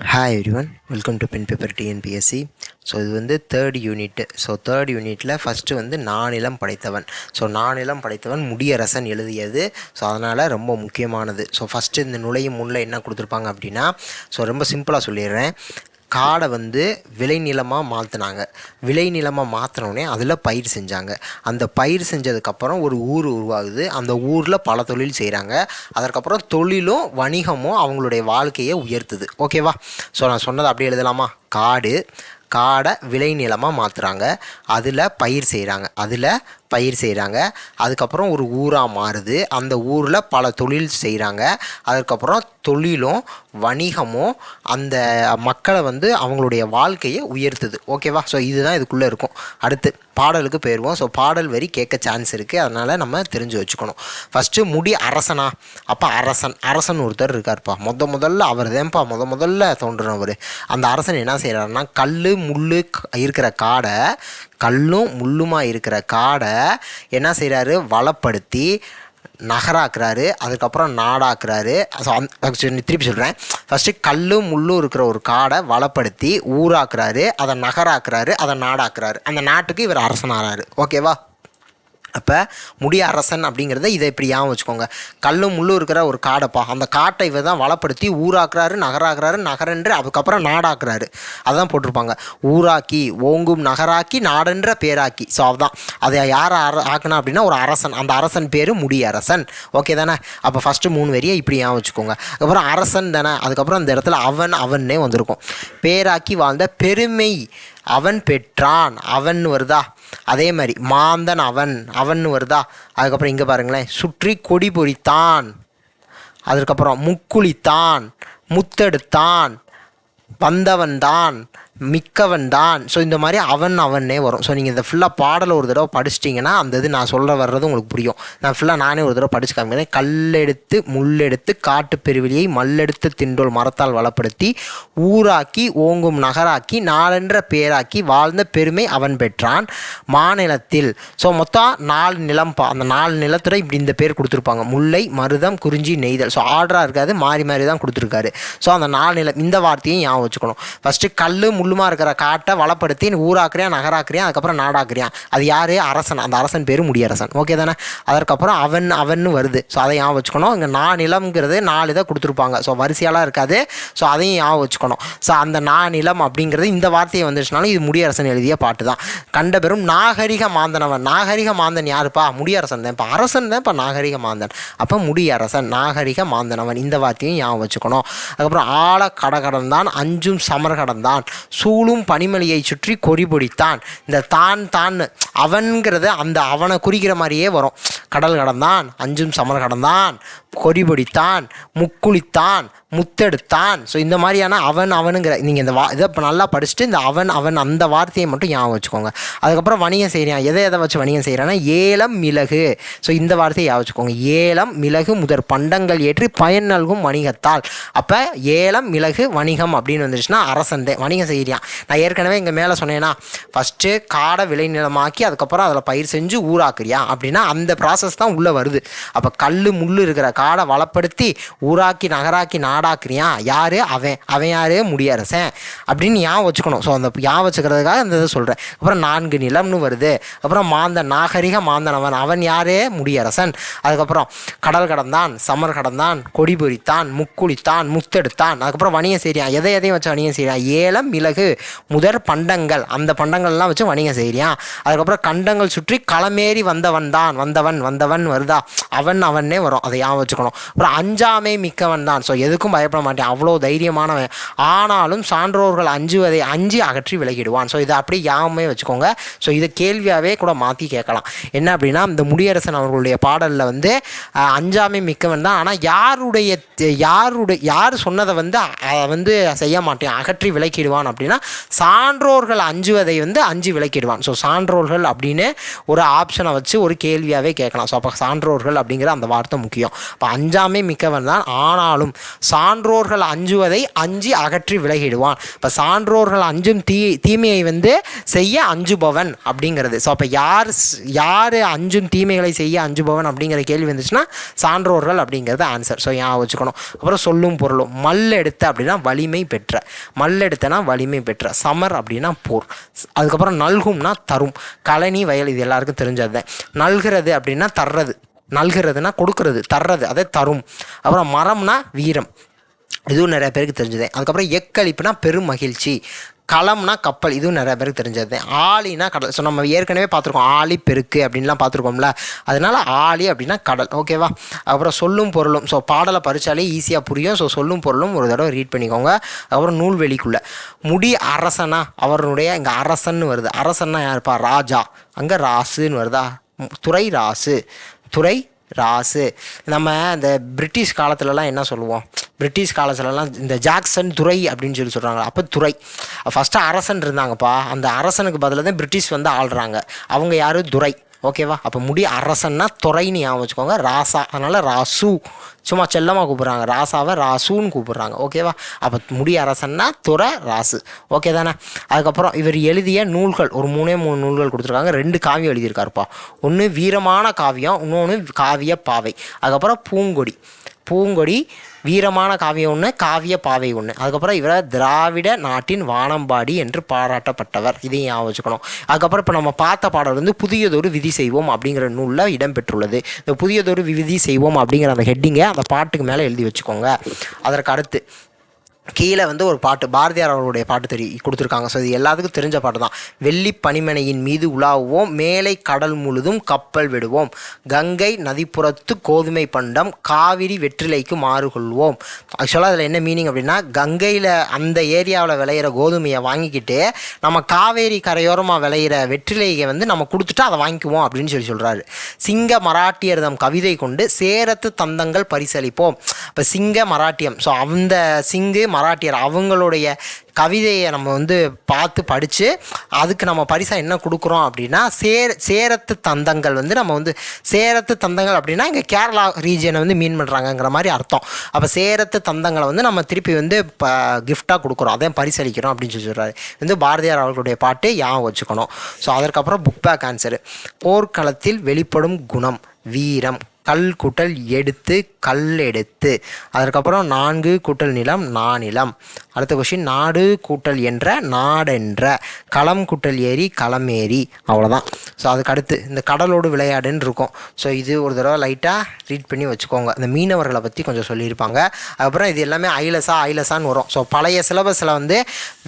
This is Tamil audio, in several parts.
Hi everyone welcome to pen paper TNPSC so இது வந்து தேர்ட் யூனிட்டு ஸோ தேர்ட் யூனிட்டில் ஃபஸ்ட்டு வந்து நானிலம் படைத்தவன். ஸோ நானிலம் படைத்தவன் முடியரசன் எழுதியது. ஸோ அதனால் ரொம்ப முக்கியமானது. ஸோ ஃபஸ்ட்டு இந்த நுழையும் முன்னில் என்ன கொடுத்துருப்பாங்க அப்படின்னா ஸோ ரொம்ப சிம்பிளாக சொல்லிடுறேன். காடை வந்து விளைநிலமாக மாற்றினாங்க விளைநிலமாக மாற்றினோடனே அதில் பயிர் செஞ்சாங்க. அந்த பயிர் செஞ்சதுக்கப்புறம் ஒரு ஊர் உருவாகுது. அந்த ஊரில் பல தொழில் செய்கிறாங்க அதற்கப்புறம் தொழிலும் வணிகமும் அவங்களுடைய வாழ்க்கையை உயர்த்துது. ஓகேவா ஸோ நான் சொன்னதை அப்படியே எழுதலாமா? காடு காடை விளைநிலமாக மாற்றுறாங்க அதில் பயிர் செய்கிறாங்க அதில் பயிர் செய்கிறாங்க அதுக்கப்புறம் ஒரு ஊராக மாறுது. அந்த ஊரில் பல தொழில் செய்கிறாங்க அதுக்கப்புறம் தொழிலும் வணிகமும் அந்த மக்களை வந்து அவங்களுடைய வாழ்க்கையை உயர்த்துது. ஓகேவா ஸோ இதுதான் இதுக்குள்ளே இருக்கும். அடுத்து பாடலுக்கு போயிடுவோம் ஸோ பாடல் வரி கேட்க சான்ஸ் இருக்குது அதனால் நம்ம தெரிஞ்சு வச்சுக்கணும். ஃபஸ்ட்டு முடி அரசனா? அப்போ அரசன். அரசன் ஒருத்தர் இருக்கார்ப்பா. முத முதல்ல அவர் தான்ப்பா. முத முதல்ல தோன்றுறவர் அந்த அரசன் என்ன செய்கிறாருன்னா கல் முள் இருக்கிற காடை கல்லும் முள்ளுமாக இருக்கிற காடை என்ன செய்கிறாரு வளப்படுத்தி நகராக்குறாரு. அதுக்கப்புறம் நாடாக்குறாரு. ஸோ அந்த திருப்பி சொல்கிறேன் ஃபஸ்ட்டு கல்லும் முள்ளும் இருக்கிற ஒரு காடை வளப்படுத்தி ஊராக்குறாரு. அதை நகராக்குறாரு. அதை நாடாக்குறாரு. அந்த நாட்டுக்கு இவர் அரசனாகிறாரு ஓகேவா அப்போ முடிய அரசன் அப்படிங்கிறத இதை இப்படி ஞாபகம் வச்சுக்கோங்க. கல்லும் முள்ளும் இருக்கிற ஒரு காடைப்பா. அந்த காட்டை இவர் தான் வளப்படுத்தி ஊராக்குறாரு நகராக்குறாரு நகரன்று அதுக்கப்புறம் நாடாக்குறாரு. அதான் போட்டிருப்பாங்க. ஊராக்கி ஓங்கும் நகராக்கி நாடென்ற பேராக்கி. ஸோ அதுதான் அதை யார் அர ஆக்குனா அப்படின்னா ஒரு அரசன். அந்த அரசன் பேர் முடிய அரசன். ஓகே தானே? அப்போ ஃபஸ்ட்டு மூணு வரியை இப்படி ஞாபகம் வச்சுக்கோங்க. அதுக்கப்புறம் அரசன் தானே? அதுக்கப்புறம் அந்த இடத்துல அவன் அவன்னே வந்திருக்கும். பேராக்கி வாழ்ந்த பெருமை. அவன் பெற்றான் அவன் வருதா? அதே மாதிரி மாந்தன் அவன் அவன் வருதா? அதுக்கப்புறம் இங்கே பாருங்களேன் சுற்றி கொடி பொறித்தான். அதுக்கப்புறம் முக்குளித்தான் முத்தெடுத்தான் வந்தவன்தான். மிக்கவன் தான் ஸோ இந்த மாதிரி அவன் அவனே வரும். ஸோ நீங்கள் இந்த ஃபுல்லாக பாடலை ஒரு தடவை படிச்சிட்டிங்கன்னா அந்த இது நான் சொல்கிற வர்றது உங்களுக்கு புரியும். நான் ஃபுல்லாக நானே ஒரு தடவை படிச்சு காமிக்கிறேன். கல்லெடுத்து முள்ளெடுத்து காட்டு மல்லெடுத்து திண்டோல் மரத்தால் வளப்படுத்தி ஊராக்கி ஓங்கும் நகராக்கி நாளென்ற பேராக்கி வாழ்ந்த பெருமை அவன் பெற்றான் மாநிலத்தில். ஸோ மொத்தம் நாலு நிலம் பா அந்த நாலு நிலத்துறை இப்படி இந்த பேர் கொடுத்துருப்பாங்க. முல்லை மருதம் குறிஞ்சி நெய்தல். ஸோ ஆர்டராக இருக்காது மாறி மாறி தான் கொடுத்துருக்காரு. ஸோ அந்த நாலு நிலம் இந்த வார்த்தையும் ஞாபகம் வச்சுக்கணும். ஃபஸ்ட்டு கல் முள்ளுமா இருக்கிற காட்டை வளப்படுத்தி ஊராக்குறியா நகராக்குறியா அதுக்கப்புறம் நாடாக்குறியா? அது யார்? அரசன். அந்த அரசன் பேர் முடியரசன். ஓகே தானே? அதற்கப்புறம் அவன் அவன் வருது. ஸோ அதை ஞாபகம் வச்சுக்கணும். இங்கே நா நிலம்ங்கிறது நாலு இதை கொடுத்துருப்பாங்க. ஸோ வரிசையாலாம் இருக்காது. ஸோ அதையும் ஞாபகம் வச்சுக்கணும். ஸோ அந்த நா நிலம் அப்படிங்கிறது இந்த வார்த்தையை வந்துச்சுனாலும் இது முடியரசன் எழுதிய பாட்டு தான். கண்ட பெரும் நாகரிக மாந்தனவன். நாகரிக மாந்தன் யாருப்பா? முடியரசன் தான். இப்போ அரசன் தான். இப்போ நாகரிக மாந்தன். அப்போ முடியரசன். நாகரிக மாந்தனவன். இந்த வார்த்தையும் ஞாபகம் வச்சுக்கணும். அதுக்கப்புறம் ஆழ கடகடந்தான். அஞ்சும் சமர் கடந்தான் சூழும் பனிமலையை சுற்றி கொடி பொடித்தான். இந்த தான் தான் அவன்கிறத அந்த அவனை குறிக்கிற மாதிரியே வரும். கடல் கடந்தான் அஞ்சும் சமர் கடந்தான் கொடி பொடித்தான் முக்குளித்தான் முத்தெடுத்தான். ஸோ இந்த மாதிரியான அவன் அவனுங்கிற நீங்கள் இந்த வா இதை இப்போ நல்லா படிச்சுட்டு இந்த அவன் அவன் அந்த வார்த்தையை மட்டும் ஞாபகம் வச்சுக்கோங்க. அதுக்கப்புறம் வணிகம் செய்கிறான் எதை எதை வச்சு வணிகம் செய்கிறான்னா ஏலம் மிளகு. ஸோ இந்த வார்த்தையை ஞாபகம் வச்சுக்கோங்க. ஏலம் மிளகு முதற் பண்டங்கள் ஏற்றி பயன் நல்கும் வணிகத்தால். அப்போ ஏலம் மிளகு வணிகம் அப்படின்னு வந்துருச்சுன்னா அரசன் வணிகம் செய்கிறான் நான் ஏற்கனவே இங்கே மேலே சொன்னேன்னா ஃபஸ்ட்டு காடை விளைநிலமாக்கி அதுக்கப்புறம் அதில் பயிர் செஞ்சு ஊராக்குறியா? அப்படின்னா அந்த ப்ராசஸ் தான் உள்ளே வருது. அப்போ கல் முள் இருக்கிற காடை வளப்படுத்தி ஊராக்கி நகராக்கி நாடாக்குறியான் யார்? அவன். அவன் யார்? முடியரசன். அப்படின்னு ஞாபகம் வச்சுக்கணும். ஸோ அந்த ஞாபகம் வச்சுக்கிறதுக்காக அந்த இதை சொல்கிறேன் அப்புறம் நான்கு நிலம்னு வருது. அப்புறம் மாந்தன் நாகரிக மாந்தனவன். அவன் அவன் யார்? முடியரசன். அதுக்கப்புறம் கடல் கடந்தான் சமர் கடந்தான் கொடி பொறித்தான் முக்குளித்தான் முத்தெடுத்தான். அதுக்கப்புறம் வணிகம் செய்கிறான் எதை எதையும் வச்சு வணிகம் செய்கிறான் ஏலம் மிளகு முதற் பண்டங்கள். அந்த பண்டங்கள்லாம் வச்சு வணிகம் செய்கிறான் அதுக்கப்புறம் கண்டங்கள் சுற்றி களமேறி வந்தவன் தான் வந்தவன். வந்தவன் வருதா? அவன் அவனே வரும். அதை ஞாபகம் வச்சுக்கணும். அப்புறம் அஞ்சாமை மிக்கவன் தான். ஸோ எதுக்கும் பயப்பட மாட்டேன். அவ்வளோ தைரியமானவன். ஆனாலும் சான்றோர்கள் அஞ்சுவதை அஞ்சு அகற்றி விலகிடுவான். ஸோ இதை அப்படியே யாமே வச்சுக்கோங்க. ஸோ இதை கேள்வியாகவே கூட மாற்றி கேட்கலாம். என்ன அப்படின்னா இந்த முடியரசன் அவர்களுடைய பாடலில் வந்து அஞ்சாமை மிக்கவன் தான். ஆனால் யாருடைய யாருடைய யார் சொன்னதை வந்து அதை வந்து செய்ய மாட்டேன். அகற்றி விலக்கிடுவான் அப்படின்னா சான்றோர்கள் அஞ்சுவதை வந்து அஞ்சு விலக்கிடுவான் ஸோ சான்றோர்கள் அப்படின்னு ஒரு ஆப்ஷனை வச்சு ஒரு கேள்வியாகவே கேட்கலாம். ஸோ அப்போ சான்றோர்கள் அப்படிங்கிற அந்த வார்த்தை முக்கியம். இப்போ அஞ்சாமே மிக்கவன் தான் ஆனாலும் சான்றோர்கள் அஞ்சுவதை அஞ்சு அகற்றி விலகிடுவான். இப்போ சான்றோர்கள் அஞ்சும் தீ தீமையை வந்து செய்ய அஞ்சுபவன் அப்படிங்கிறது. ஸோ அப்போ யார் யார் அஞ்சும் தீமைகளை செய்ய அஞ்சுபவன் அப்படிங்கிற கேள்வி வந்துச்சுன்னா சான்றோர்கள் அப்படிங்கிறது ஆன்சர் ஸோ ஞாபகம் வச்சுக்கணும். அப்புறம் சொல்லும் பொருளும். மல்லெடுத்த அப்படின்னா வலிமை பெற்ற. மல்லெடுத்தனா வலிமை பெற்ற. சமர் அப்படின்னா போர். அதுக்கப்புறம் நல்கும்னா தரும். கழனி வயல் இது எல்லாருக்கும் தெரிஞ்சது தான் நல்கிறது அப்படின்னா தர்றது நல்கிறதுனா கொடுக்கறது தர்றது அதே தரும். அப்புறம் மரம்னா வீரம். இதுவும் நிறைய பேருக்கு தெரிஞ்சது. அதுக்கப்புறம் எக்களிப்புனா பெரும் மகிழ்ச்சி. களம்னா கப்பல் இதுவும் நிறைய பேருக்கு தெரிஞ்சது. ஆலினா கடல். ஸோ நம்ம ஏற்கனவே பார்த்துருக்கோம் ஆலி பெருக்கு அப்படின்லாம் பார்த்துருக்கோம்ல. அதனால ஆழி அப்படின்னா கடல். ஓகேவா அப்புறம் சொல்லும் பொருளும். ஸோ பாடலை பரிச்சாலே ஈஸியாக புரியும். ஸோ சொல்லும் பொருளும் ஒரு தடவை ரீட் பண்ணிக்கோங்க. அப்புறம் நூல்வெளிக்குள்ளே. முடி அரசனா அவருடைய இங்கே அரசன்னு வருது. அரசன்னா யாருப்பா? ராஜா. அங்கே ராசுன்னு வருதா? துறை ராசு துறை ராசு நம்ம இந்த பிரிட்டிஷ் காலத்துலலாம் என்ன சொல்லுவோம்? பிரிட்டிஷ் காலத்துலலாம் இந்த ஜாக்சன் துறை அப்படின்னு சொல்லி சொல்கிறாங்க அப்போ துறை. ஃபஸ்ட்டு அரசன் இருந்தாங்கப்பா. அந்த அரசனுக்கு பதிலாக தான் பிரிட்டிஷ் வந்து ஆள்றாங்க. அவங்க யார்? துரை ஓகேவா? அப்போ முடி அரசன்னா துறைன்னு ஞாபகம் வச்சுக்கோங்க. ராசா அதனால் ராசு. சும்மா செல்லமாக கூப்பிட்றாங்க. ராசாவை ராசுன்னு கூப்பிட்றாங்க. ஓகேவா? அப்போ முடி அரசன்னா துறை ராசு. ஓகே தானே? அதுக்கப்புறம் இவர் எழுதிய நூல்கள் ஒரு மூணே மூணு நூல்கள் கொடுத்துருக்காங்க. ரெண்டு காவியம் எழுதியிருக்காருப்பா. ஒன்று வீரமான காவியம் இன்னொன்று காவிய பாவை. அதுக்கப்புறம் பூங்கொடி. பூங்கொடி வீரமான காவியம் ஒன்று காவிய பாவை ஒன்று அதுக்கப்புறம் இவரை திராவிட நாட்டின் வானம்பாடி என்று பாராட்டப்பட்டவர். இதையும் ஞாபகம் வச்சுக்கணும். அதுக்கப்புறம் இப்போ நம்ம பார்த்த பாடல் வந்து புதியதொரு விதி செய்வோம் அப்படிங்கிற நூலில் இடம்பெற்றுள்ளது. இந்த புதியதொரு விதி செய்வோம் அப்படிங்கிற அந்த ஹெட்டிங்கை அந்த பாட்டுக்கு மேலே எழுதி வச்சுக்கோங்க. அதற்கு அடுத்து கீழே வந்து ஒரு பாட்டு பாரதியார் அவர்களுடைய பாட்டு தெரி கொடுத்துருக்காங்க. ஸோ இது எல்லாத்துக்கும் தெரிஞ்ச பாட்டு தான் வெள்ளி பனிமனையின் மீது உலாவுவோம் மேலை கடல் முழுதும் கப்பல் விடுவோம். கங்கை நதிப்புறத்து கோதுமை பண்டம் காவிரி வெற்றிலைக்கு மாறு கொள்வோம் ஆக்சுவலாக அதில் என்ன மீனிங் அப்படின்னா கங்கையில் அந்த ஏரியாவில் விளையிற கோதுமையை வாங்கிக்கிட்டு நம்ம காவேரி கரையோரமாக விளையிற வெற்றிலையை வந்து நம்ம கொடுத்துட்டு அதை வாங்கிக்குவோம் அப்படின்னு சொல்லி சொல்கிறாரு சிங்க மராட்டியர் தம் கவிதை கொண்டு சேரத்து தந்தங்கள் பரிசளிப்போம். இப்போ சிங்க மராட்டியம் ஸோ அந்த சிங்கு மராட்டியர் அவங்களுடைய கவிதையை நம்ம வந்து பார்த்து படித்து அதுக்கு நம்ம பரிசாக என்ன கொடுக்குறோம் அப்படின்னா சேர சேரத்து தந்தங்கள் வந்து நம்ம வந்து சேரத்து தந்தங்கள் அப்படின்னா இங்கே கேரளா ரீஜியனை வந்து மீன் பண்ணுறாங்கங்கிற மாதிரி அர்த்தம். அப்போ சேரத்து தந்தங்களை வந்து நம்ம திருப்பி வந்து இப்போ கிஃப்டாக கொடுக்குறோம். அதையும் பரிசளிக்கிறோம் அப்படின்னு சொல்லி சொல்கிறாரு வந்து பாரதியார் அவர்களுடைய பாட்டு ஞாபகம் வச்சுக்கணும். ஸோ அதற்கப்புறம் புக் பேக் ஆன்சரு போர்க்களத்தில் வெளிப்படும் குணம் வீரம் கல் கூட்டல் எடுத்து கல் எடுத்து. அதற்கப்புறம் நான்கு கூட்டல் நிலம் நானிலம் அடுத்த கொஷின் நாடு கூட்டல் என்ற நாடென்ற. களம் கூட்டல் ஏரி களமேரி அவ்வளோதான் ஸோ அதுக்கு அடுத்து இந்த கடலோடு விளையாடுன்னு இருக்கும். ஸோ இது ஒரு தடவை லைட்டாக ரீட் பண்ணி வச்சுக்கோங்க. இந்த மீனவர்களை பற்றி கொஞ்சம் சொல்லியிருப்பாங்க. அதுக்கப்புறம் இது எல்லாமே ஐலசா ஐலசான்னு வரும். ஸோ பழைய சிலபஸில் வந்து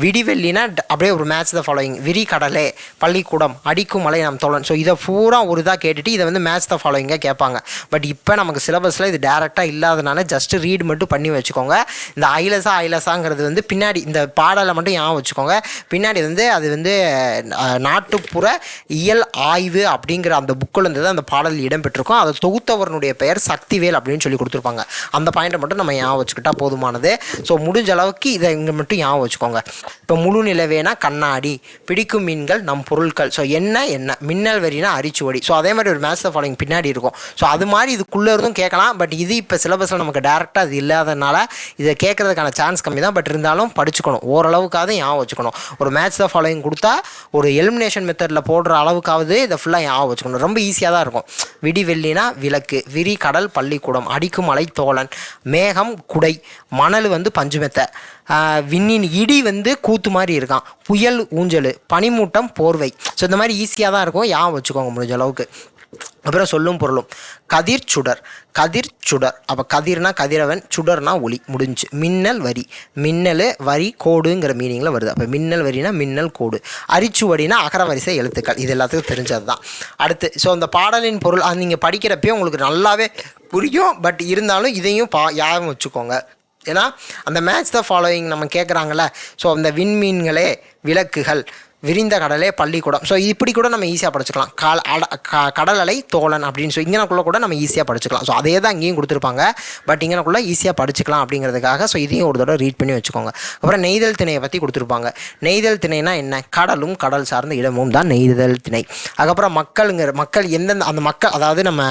விடிவெள்ளினா அப்படியே ஒரு மேட்ச் த ஃபாலோயிங் விரி கடலே பள்ளிக்கூடம் அடிக்கும் மலை நம் தோழன். ஸோ இதை பூரா ஒரு இதாக கேட்டுட்டு இதை வந்து மேட்ச் த ஃபாலோயிங்காக கேட்பாங்க. பட் இப்போ நமக்கு சிலபஸில் இது டேரெக்டாக இல்லாதனால ஜஸ்ட் ரீட் மட்டும் பண்ணி வச்சுக்கோங்க. இந்த ஐலசா ஐலசாங்கிறது வந்து பின்னாடி இந்த பாடலை மட்டும் ஞாபகம் வச்சுக்கோங்க. பின்னாடி வந்து அது வந்து நாட்டுப்புற இயல் ஆய்வு அப்படிங்கிற அந்த புக்கில் இருந்து தான் அந்த பாடல் இடம்பெற்றிருக்கும். அதை தொகுத்தவருடைய பெயர் சக்திவேல் அப்படின்னு சொல்லி கொடுத்துருப்பாங்க. அந்த பாயிண்ட்டை மட்டும் நம்ம ஞாபகம் வச்சுக்கிட்டா போதுமானது. ஸோ முடிஞ்ச அளவுக்கு இதை இங்கே மட்டும் ஞாபகம் வச்சுக்கோங்க. இப்போ முழு நிலவேனா கண்ணாடி பிடிக்கும் மீன்கள் நம் பொருட்கள் ஸோ என்ன என்ன? மின்னல் வரினா அரிச்சுவடி. ஸோ அதே மாதிரி ஒரு மேட்ச் ஃபாலோயிங் பின்னாடி இருக்கும். ஸோ அது மாதிரி இதுக்குள்ளே இருந்தும் கேட்கலாம். பட் இது இப்போ சிலபஸில் நமக்கு டேரெக்டாக அது இல்லாதனால இதை கேட்கறதுக்கான சான்ஸ் கம்மி தான். பட் இருந்தாலும் படிச்சுக்கணும். ஓரளவுக்காவது ஞாபகம் வச்சுக்கணும். ஒரு மேட்ச் தான் ஃபாலோயிங் கொடுத்தா ஒரு எலிமினேஷன் மெத்தடில் போடுற அளவுக்காவது இதை ஃபுல்லாக ஞாபகம் வச்சுக்கணும். ரொம்ப ஈஸியாக தான் இருக்கும். விடி வெள்ளினா விளக்கு விரி கடல் பள்ளிக்கூடம் அடிக்கும் மலை தோழன் மேகம் குடை மணல் வந்து பஞ்சுமெத்தை. விண்ணின் இடி வந்து கூத்து மாதிரி இருக்கான் புயல் ஊஞ்சல் பனிமூட்டம் போர்வை. ஸோ இந்த மாதிரி ஈஸியாக தான் இருக்கும். ஞாபகம் வச்சுக்கோங்க முடிஞ்ச அளவுக்கு. அப்புறம் சொல்லும் பொருளும். கதிர் சுடர். கதிர் சுடர். அப்போ கதிர்னா கதிரவன் சுடர்னா ஒளி. முடிஞ்சு. மின்னல் வரி. மின்னல் வரி கோடுங்கிற மீனிங்கில் வருது. அப்போ மின்னல் வரினா மின்னல் கோடு. அரிச்சுவடினா அகரவரிசை எழுத்துக்கள். இது எல்லாத்துக்கும் தெரிஞ்சது தான் அடுத்து ஸோ அந்த பாடலின் பொருள் அது நீங்கள் படிக்கிறப்பயே உங்களுக்கு நல்லாவே புரியும். பட் இருந்தாலும் இதையும் பா ஞாபகம் வச்சுக்கோங்க. ஏன்னா அந்த மேட்ச் த ஃபாலோயிங் நம்ம கேட்குறாங்கள ஸோ அந்த விண்மீன்களே விளக்குகள். விரிந்த கடலே பள்ளிக்கூடம். ஸோ இப்படி கூட நம்ம ஈஸியாக படிச்சுக்கலாம். கால் அட க- கடல் அலை தோழன் அப்படின்னு சொல்லி இங்கனக்குள்ளே கூட நம்ம ஈஸியாக படிச்சுக்கலாம். ஸோ அதே தான் இங்கேயும் கொடுத்துருப்பாங்க. பட் இங்கனக்குள்ளே ஈஸியாக படிச்சுக்கலாம் அப்படிங்கிறதுக்காக ஸோ இதையும் ஒரு தடவை ரீட் பண்ணி வச்சுக்கோங்க. அப்புறம் நெய்தல் திணையை பற்றி கொடுத்துருப்பாங்க. நெய்தல் திணைனா என்ன? கடலும் கடல் சார்ந்த இடமும் தான் நெய்தல் திணை. அதுக்கப்புறம் மக்களுங்கிற மக்கள் எந்தெந்த அந்த மக்கள் அதாவது நம்ம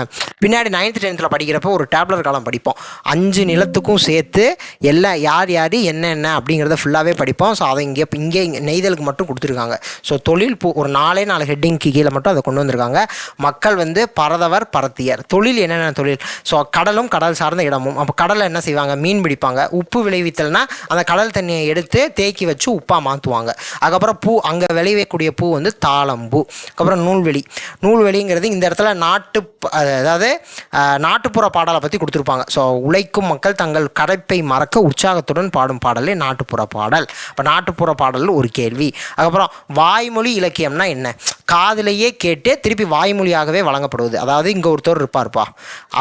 பின்னாடி நைன்த் டென்த்தில் படிக்கிறப்போ ஒரு டேப்லர் காலம் படிப்போம். அஞ்சு நிலத்துக்கும் சேர்த்து எல்லாம் யார் யார் என்னென்ன அப்படிங்கிறத ஃபுல்லாகவே படிப்போம். ஸோ அதை இங்கே இங்கே இங்கே நெய்தலுக்கு மட்டும் கொடுத்துருக்காங்க. ஸோ தொழில் பூ ஒரு நாலே நாலு ஹெட்டிங்க்கு கீழே மட்டும் அதை கொண்டு வந்திருக்காங்க. மக்கள் வந்து பரதவர் பரத்தியர். தொழில் என்னென்ன தொழில்? ஸோ கடலும் கடல் சார்ந்த இடமும். அப்போ கடலில் என்ன செய்வாங்க? மீன் பிடிப்பாங்க. உப்பு விளைவித்தல்னா அந்த கடல் தண்ணியை எடுத்து தேக்கி வச்சு உப்பாக மாற்றுவாங்க அதுக்கப்புறம் பூ அங்கே விளைவிக்கக்கூடிய பூ வந்து தாளம்பூ அதுக்கப்புறம் நூல்வெளி. நூல்வெளிங்கிறது இந்த இடத்துல நாட்டு ப- அதாவது நாட்டுப்புற பாடலை பற்றி கொடுத்துருப்பாங்க. ஸோ உழைக்கும் மக்கள் தங்கள் கடைப்பை மறக்க உற்சாகத்துடன் பாடும் பாடலே நாட்டுப்புற பாடல். இப்போ நாட்டுப்புற பாடல் ஒரு கேள்வி. அதுக்கப்புறம் வாய்மொழி இலக்கியம்னா என்ன? காதிலேயே கேட்டு திருப்பி வாய்மொழியாகவே வழங்கப்படுவது. அதாவது இங்கே ஒருத்தர் இருப்பார்ப்பா.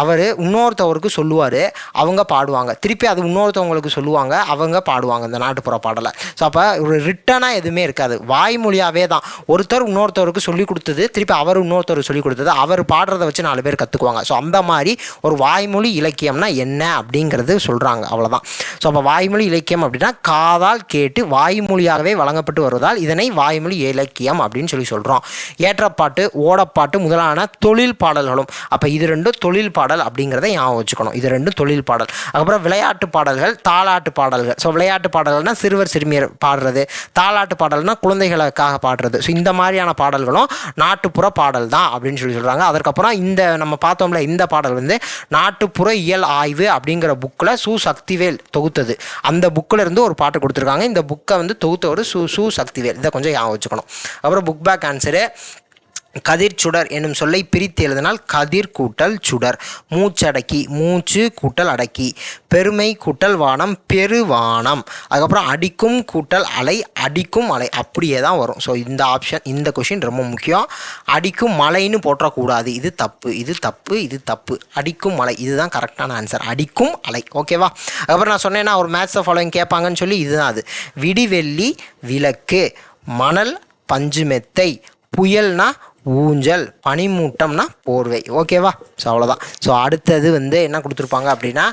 அவர் இன்னொருத்தவருக்கு சொல்லுவார் அவங்க பாடுவாங்க. திருப்பி அது இன்னொருத்தவங்களுக்கு சொல்லுவாங்க அவங்க பாடுவாங்க இந்த நாட்டுப்புற பாடலை. ஸோ அப்போ ஒரு ரிட்டனாக எதுவுமே இருக்காது. வாய்மொழியாகவே தான். ஒருத்தர் இன்னொருத்தவருக்கு சொல்லி கொடுத்தது திருப்பி அவர் இன்னொருத்தருக்கு சொல்லி கொடுத்தது அவர் பாடுறத வச்சு நாலு பேர் கற்றுக்குவாங்க ஸோ அந்த மாதிரி ஒரு வாய்மொழி இலக்கியம்னா என்ன அப்படிங்கிறது சொல்கிறாங்க அவ்வளோதான் ஸோ அப்போ வாய்மொழி இலக்கியம் அப்படின்னா காதால் கேட்டு வாய்மொழியாகவே வழங்கப்பட்டு வருவதால் இதனை வாய்மொழி இலக்கியம் அப்படின்னு சொல்லி சொல்கிறோம் ஏற்றப்பாட்டு ஓடப்பாட்டு முதலான தொழில் பாடல்களும். அப்போ இது ரெண்டும் தொழில் பாடல் அப்படிங்கிறத ஞாபகம் வச்சுக்கணும். இது ரெண்டும் தொழில் பாடல். அதுக்கப்புறம் விளையாட்டு பாடல்கள் தாலாட்டு பாடல்கள். ஸோ விளையாட்டு பாடல்கள்னா சிறுவர் சிறுமியர் பாடுறது. தாலாட்டு பாடல்னால் குழந்தைகளுக்காக பாடுறது. ஸோ இந்த மாதிரியான பாடல்களும் நாட்டுப்புற பாடல் தான் அப்படின்னு சொல்லி சொல்கிறாங்க அதற்கப்புறம் இந்த நம்ம பார்த்தோம் பார்த்தோம்ல இந்த பாடல் வந்து நாட்டுப்புற இயல் ஆய்வு அப்படிங்கிற புக்கில் சு சக்திவேல் தொகுத்தது. அந்த புக்கில் இருந்து ஒரு பாட்டு கொடுத்துருக்காங்க. இந்த புக்கை வந்து தொகுத்தவர் சு சு சக்திவேல். இதை கொஞ்சம் ஞாபகம் வச்சுக்கணும். அப்புறம் புக் பேக் ஆன்சரு கதிர் சுடர் என்னும் சொல்லை பிரித்து எழுதினால் கதிர் கூட்டல் சுடர். மூச்சடக்கி மூச்சு கூட்டல் அடக்கி. பெருமை கூட்டல் வானம் பெருவானம் அதுக்கப்புறம் அடிக்கும் கூட்டல் அலை அடிக்கும் அலை. அப்படியே தான் வரும். ஸோ இந்த ஆப்ஷன் இந்த கொஷின் ரொம்ப முக்கியம். அடிக்கும் மலைன்னு போற்றக்கூடாது. இது தப்பு இது தப்பு இது தப்பு. அடிக்கும் மலை இதுதான் கரெக்டான ஆன்சர் அடிக்கும் அலை. ஓகேவா அதுக்கப்புறம் நான் சொன்னேன்னா ஒரு மேட்ச் ஃபாலோயிங் கேட்பாங்கன்னு சொல்லி இதுதான் அது. விடிவெள்ளி விளக்கு மணல் பஞ்சுமெத்தை புயல்னா ஊஞ்சல் பனிமூட்டம்னா போர்வை. ஓகேவா ஸோ அவ்வளோதான் ஸோ அடுத்தது வந்து என்ன கொடுத்துருப்பாங்க அப்படின்னா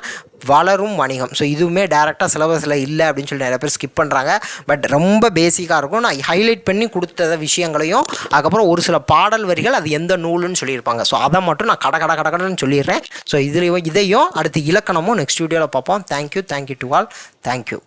வளரும் வணிகம். ஸோ இதுவுமே டேரெக்டாக சிலபஸில் இல்லை அப்படின்னு சொல்லி நிறைய பேர் ஸ்கிப் பண்ணுறாங்க பட் ரொம்ப பேசிக்காக இருக்கும். நான் ஹைலைட் பண்ணி கொடுத்த விஷயங்களையும் அதுக்கப்புறம் ஒரு சில பாடல் வரிகள் அது எந்த நூலுன்னு சொல்லியிருப்பாங்க. ஸோ அதை மட்டும் நான் கட கட கட கடன்னு சொல்லிடுறேன். ஸோ இதுலேயும் இதையும் அடுத்து இலக்கணமும் நெக்ஸ்ட் வீடியோவில் பார்ப்போம். Thank you thank you to all thank you